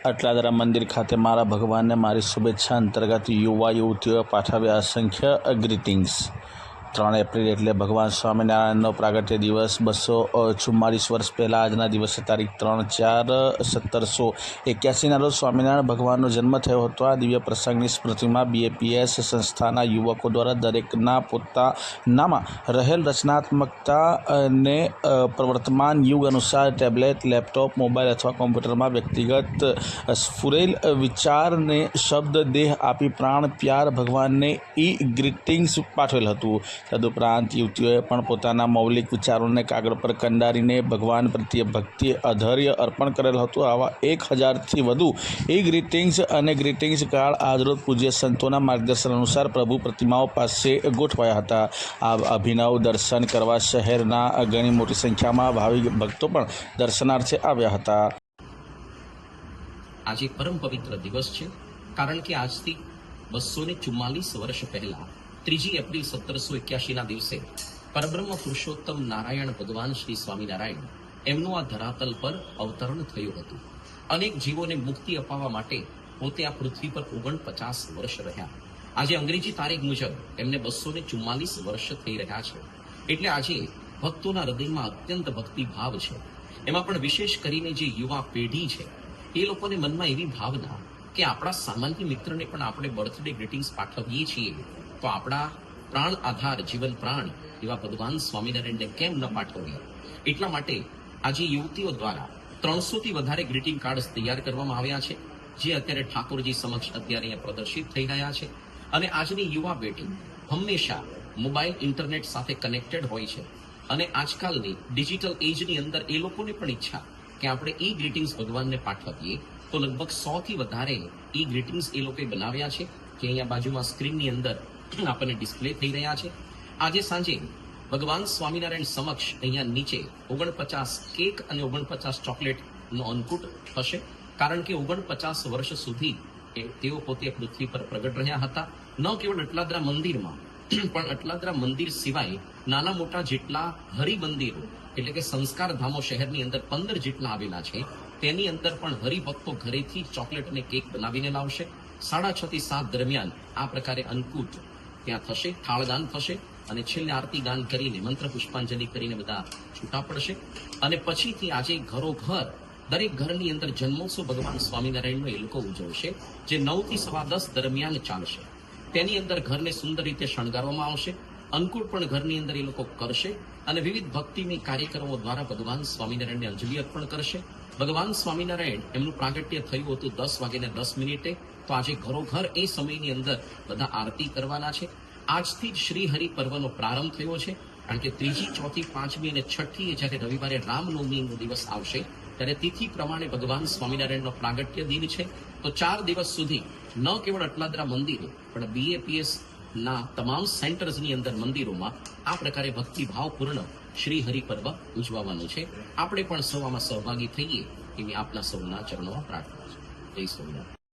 અટલાદરા મંદિર ખાતે મારા ભગવાનને મારી શુભેચ્છા અંતર્ગત યુવા યુવતીઓએ પાઠવ્યા અસંખ્ય ગ્રીટિંગ્સ ત્રણ એપ્રિલ એટલે ભગવાન સ્વામિનારાયણનો પ્રાગટ્ય દિવસ. બસો ચુમ્માલીસ વર્ષ પહેલાં આજના દિવસે તારીખ ત્રણ ચાર સત્તરસો એક્યાસીના રોજ સ્વામિનારાયણ ભગવાનનો જન્મ થયો હતો. આ દિવ્ય પ્રસંગની સ્મૃતિમાં બીએપીએસ સંસ્થાના યુવકો દ્વારા દરેકના પોતાનામાં રહેલ રચનાત્મકતા અને પ્રવર્તમાન યુગ અનુસાર ટેબ્લેટ, લેપટોપ, મોબાઈલ અથવા કોમ્પ્યુટરમાં વ્યક્તિગત સ્ફુરેલ વિચારને શબ્દ દેહ આપી પ્રાણ, પ્યાર ભગવાનને ઈ ગ્રીટિંગ્સ પાઠવેલ હતું. તદુપરાંત યુવતીઓએ પણ પોતાના મૌલિક વિચારોને કાગળ પર કંડારીને ભગવાન પ્રત્યે ભક્તિ, અધૈર્ય અર્પણ કરેલ હતું. આવા એક હજારથી વધુ એ ગ્રીટિંગ્સ અને ગ્રીટિંગ્સ કાર્ડ આજરોજ પૂજ્ય સંતોના માર્ગદર્શન અનુસાર પ્રભુ પ્રતિમાઓ પાસે ગોઠવાયા હતા. આ અભિનવ દર્શન કરવા શહેરના ઘણી મોટી સંખ્યામાં ભાવિક ભક્તો પણ દર્શનાર્થે આવ્યા હતા. આજે પરમ પવિત્ર દિવસ છે, કારણ કે આજથી બસો ને ચુમ્માલીસ વર્ષ પહેલા ત્રીજી એપ્રિલ સત્તરસો એક્યાસીના દિવસે પરબ્રહ્મ પુરુષોત્તમ નારાયણ ભગવાન શ્રી સ્વામિનારાયણ એમનું આ ધરાતલ પર અવતરણ થયું હતું. અનેક જીવોને મુક્તિ અપાવવા માટે પોતે આ પૃથ્વી પર ઓગણપચાસ વર્ષ રહ્યા. આજે અંગ્રેજી તારીખ મુજબ એમને બસો ને ચુમ્માલીસ વર્ષ થઈ રહ્યા છે. એટલે આજે ભક્તોના હૃદયમાં અત્યંત ભક્તિભાવ છે. એમાં પણ વિશેષ કરીને જે યુવા પેઢી છે, એ લોકોને મનમાં એવી ભાવના કે આપણા સામાન્ય મિત્રને પણ આપણે બર્થડે ગ્રીટિંગ્સ પાઠવીએ છીએ. તો આપણા પ્રાણ આધાર, જીવન પ્રાણ એવા ભગવાન સ્વામિનારાયણને કેમ ન પાઠવીએ એટલા માટે આજે યુવતીઓ દ્વારા ત્રણસોથી વધારે ગ્રીટિંગ કાર્ડ્સ તૈયાર કરવામાં આવ્યા છે, જે અત્યારે ઠાકોરજી સમક્ષ અત્યારે અહીંયા પ્રદર્શિત થઈ રહ્યા છે. અને આજની યુવા પેઢી હંમેશા મોબાઈલ, ઇન્ટરનેટ સાથે કનેક્ટેડ હોય છે. અને આજકાલની ડિજિટલ એજની અંદર એ લોકોને પણ ઈચ્છા કે આપણે ઈ ગ્રીટિંગ્સ ભગવાનને પાઠવીએ, તો લગભગ સોથી વધારે ઈ ગ્રીટિંગ્સ એ લોકોએ બનાવ્યા છે. કે અહીંયા બાજુમાં સ્ક્રીનની અંદર આપણને ડિસ્પ્લે થઈ રહ્યા છે. આજે સાંજે ભગવાન સ્વામિનારાયણ સમક્ષ અહીંયા નીચે ઓગણપચાસ કેક અને ઓગણપચાસ ચોકલેટનો અંકુટ થશે. કારણ કે ઓગણપચાસ વર્ષ સુધી તેઓ પોતે પૃથ્વી પર પ્રગટ રહ્યા હતા. ન કેવળ અટલાદરા મંદિરમાં, પણ અટલાદરા મંદિર સિવાય નાના મોટા જેટલા હરિમંદિરો, એટલે કે સંસ્કાર ધામો શહેરની અંદર પંદર જેટલા આવેલા છે, તેની અંદર પણ હરિભક્તો ઘરેથી ચોકલેટ અને કેક બનાવીને લાવશે. સાડા છ થી સાત દરમિયાન આ પ્રકારે અન્નકૂટ ત્યાં થશે, થાળદાન થશે અને છેલ્લે આરતી ગાન કરીને, મંત્ર પુષ્પાંજલિ કરીને બધા છૂટા પડશે. અને પછીથી આજે ઘરો ઘર દરેક ઘરની અંદર જન્મોત્સવ ભગવાન સ્વામિનારાયણનો એ લોકો ઉજવશે, જે નવથી સવા દસ દરમિયાન ચાલશે. તેની અંદર ઘરને સુંદર રીતે શણગારવામાં આવશે. અંકુર પણ ઘરની અંદર એ લોકો કરશે અને વિવિધ ભક્તિની કાર્યક્રમો દ્વારા ભગવાન સ્વામિનારાયણને અંજલિ અર્પણ કરશે. ભગવાન સ્વામિનારાયણ એમનું પ્રાગટ્ય થયું હતું દસ વાગ્યાને દસ મિનિટે. તો આજે ઘરોઘર એ સમયની અંદર બધા આરતી કરવાના છે. આજથી જ શ્રી હરિ પર્વનો પ્રારંભ થયો છે. કારણ કે ત્રીજી, ચોથી, પાંચમી અને છઠ્ઠી જ્યારે રવિવારે રામનવમીનો દિવસ આવશે, ત્યારે તિથિ પ્રમાણે ભગવાન સ્વામિનારાયણનો પ્રાગટ્ય દિન છે. તો ચાર દિવસ સુધી ન કેવળ અટલાદરા મંદિર, પણ બીએપીએસ ના તમામ સેન્ટર્સની અંદર મંદિરોમાં આ પ્રકારે ભક્તિભાવપૂર્ણ શ્રી હરિ પર્વ ઉજવવાનું છે. આપણે પણ સૌ આમાં સહભાગી થઈએ એવી આપના સૌના ચરણોમાં પ્રાર્થના છે. જય સ્વામિનારાયણ.